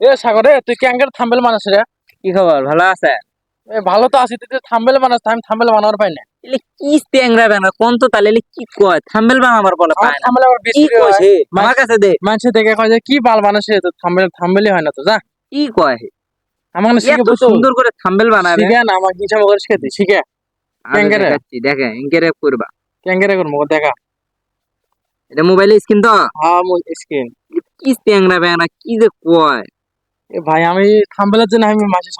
এ সাগরে তুই ক্যাঙ্গের থাম্বেল মানাস রে? কি খবর ভালো আছে? এ ভালো তো আছি তুই থাম্বেল মানাস আমি থাম্বেল বানাবার পাই না এলে কি ট্যাংরা ব্যাংরা কোন তো এলে কি কয়? থাম্বেল বাং আমার বলে পায় না থাম্বেল আবার বেশি কইছে আমার কাছে দে। মানুষে দেখে কয় যে কি বাল রে তো থাম্বেল থাম্বেলই হয় না তো যা। কি কয় আমার না শিখে সুন্দর করে থাম্বেল বানাবে শিখে না আমার কি ইচ্ছা করে শিখে শিখে ক্যাঙ্গারে? দেখে করবা ক্যাঙ্গেরে করব দেখা। এটা মোবাইলে স্ক্রিন তো? হ্যাঁ স্ক্রিন কি ট্যাংরা ব্যাংরা কি যে কয়? ভাই আমি থাম্বেলের জন্য আমি মাসে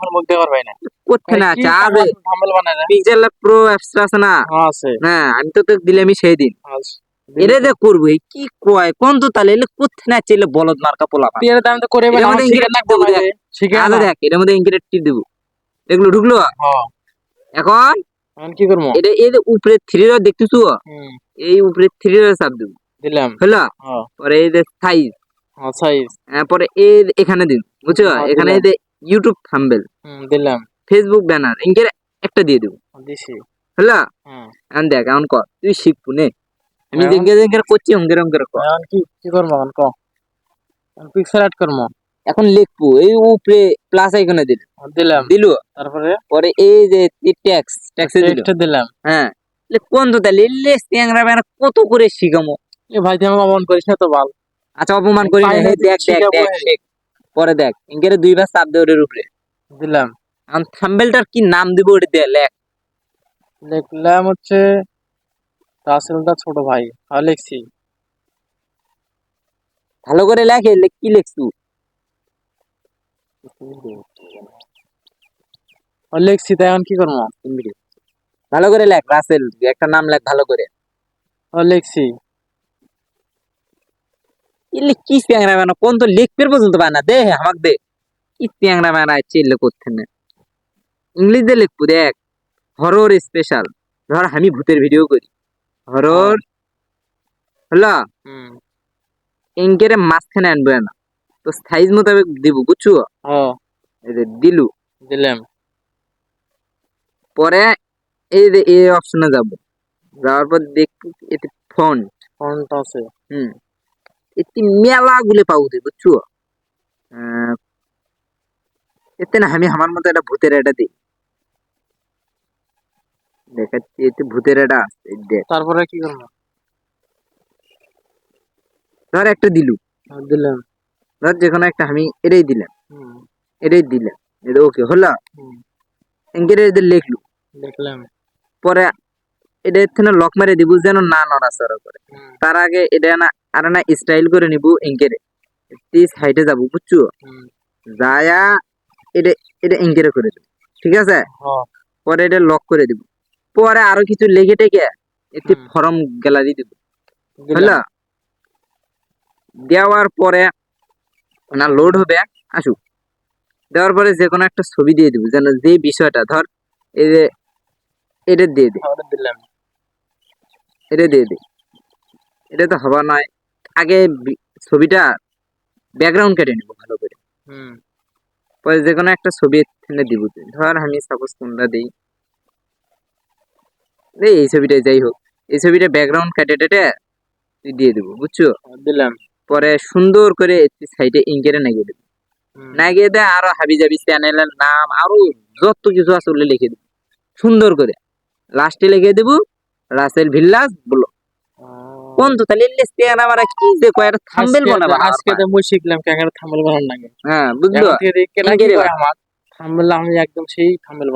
পাই না করতে না থাম্বেল বানায় পিক্সেল প্রো অ্যাপস আছে না? হ্যাঁ আছে। হ্যাঁ আমি তো দিলামই সেই দিন এরে যে করব কি কয়? কোন তো তাহলে? এলে করতে না চাইলে বলদ মার্কা পোলা এর দাম তো করে এর ইংরেজি করে দেখ। শিখে আগে দেখ এটার মধ্যে টিপ দেবো। এগুলো ঢুকলো? হ্যাঁ। এখন? এখন কি করব? এটা এই যে উপরে থ্রি রড দেখতেছো? এই উপরে থ্রি রড চাপ দেবো। দিলাম। হলো? হ্যাঁ। পরে এই যে সাইজ সাইজ পরে এই যে এখানে দিন বুঝছ? হ্যাঁ, এখানে ইউটিউব থাম্বেল দিলাম। ফেসবুক ব্যানার ইনকের একটা দিয়ে দেবো। দিছি। হলো এখন দেখ এখন কর তুই শিখব নে। আমি? যেঙ্গে যেঙ্গে করছি অঙ্গের অঙ্গের কর এখন কি কি করব এখন কো? পিক্সেল অ্যাড করব। এখন লিখব এই উপরে প্লাস আইকনে দিল। দিলাম। দিল? তারপরে? পরে এই যে ট্যাক্স ট্যাক্সে টেক্সট দিলাম। হ্যাঁ। কোন তো তাহলে লেস ট্যাংরা ব্যাংরা কত করে শিখামো? এ ভাই আমাকে অমন করিস না তো বাল। আচ্ছা অপমান করি না। দেখ দেখ দেখ। পরে। দেখ। ইনকের দুইবার চাপ দে ওটার উপরে। দিলাম এখন থাম্বেলটার কি নাম দিব ওটা দে লেখ। লিখলাম হচ্ছে রাসেলদা ছোট ভাই। আর লিখছি। ভালো করে লেখে কি লিখছু লিখছি তাই এখন কি করব? ভালো করে লেখ রাসেল একটা নাম লেখ ভালো করে। লিখছি। কি ট্যাংরা ব্যাংরা কোন তো লিখতে পর্যন্ত পায় না দে আমাকে দে। কি ট্যাংরা ব্যাংরা চিল্লে করতে না। ইংলিশ দিয়ে লিখব দেখ। হরর স্পেশাল ধর আমি ভূতের ভিডিও করি। হরর হলো? এঙ্কেরে মাঝখানে আনব না তো সাইজ মোতাবেক দিব বুঝছ? দিলু। দিলাম। পরে এই এই অপশনে যাব। যাওয়ার পর দেখ এতে ফন্ট ফন্ট আছে। হুম। এতে মেলা গুলো পাবো বুঝছ? এতে না আমি আমার মতো একটা ভূতের এটা দিই। দেখাচ্ছি এতে ভূতের এটা দেখ। তারপরে কি করব? ধর একটা দিলু দিলাম। ধর যে কোনো একটা আমি এটাই দিলাম। এটাই দিলাম। এটা ওকে হলো? এদের লিখলু লিখলাম। পরে এটা এখানে লক মেরে দিব যেন না নড়াচড়া করে। তার আগে এটা না আর না স্টাইল করে নিব এঙ্কেরে সাইডে যাব বুঝছ? যায়া এটা এটা এঙ্কেরে করে দেব ঠিক আছে? হ্যাঁ। পরে এটা লক করে দিব। পরে আরও কিছু লেগে টেকে একটি। ফর্ম গ্যালারি দিব। বুঝলা দেওয়ার পরে না লোড হবে আসুক দেওয়ার পরে যে কোনো একটা ছবি দিয়ে দিব যেন যে বিষয়টা ধর এই যে এটা দিয়ে দে তাহলে দিলাম। এটা দিয়ে দে এটা তো হবা নয়। আগে ছবিটা ব্যাকগ্রাউন্ড কেটে নিব ভালো করে। হুম। পরে যে কোনো একটা ছবি এখানে দিব। ধর আমি সাপোজ কোনটা দিই। এই ছবিটাই যাই হোক। এই ছবিটা ব্যাকগ্রাউন্ড কেটে টেটে তুই দিয়ে দিব বুঝছ? আর দিলাম। পরে সুন্দর করে সাইডে ইঙ্কেরে লাগিয়ে দেবো। লাগিয়ে দে আরও হাবি জাবি চ্যানেলের নাম আরও যত কিছু আছে লিখে দেবো। সুন্দর করে। লাস্টে লিখে দেবো রাসেল ভিল্লাস বলো। বন্ধু তাহলে লিস্টে আমার কি যে কয়েকটা থাম্বেল আজকে- বানাবা আজকে তো মুই শিখলাম ক্যাঙ্গার থাম্বেল বানানো লাগে। হ্যাঁ বুঝলো? কেনা থাম্বেল আমি একদম সেই থাম্বেল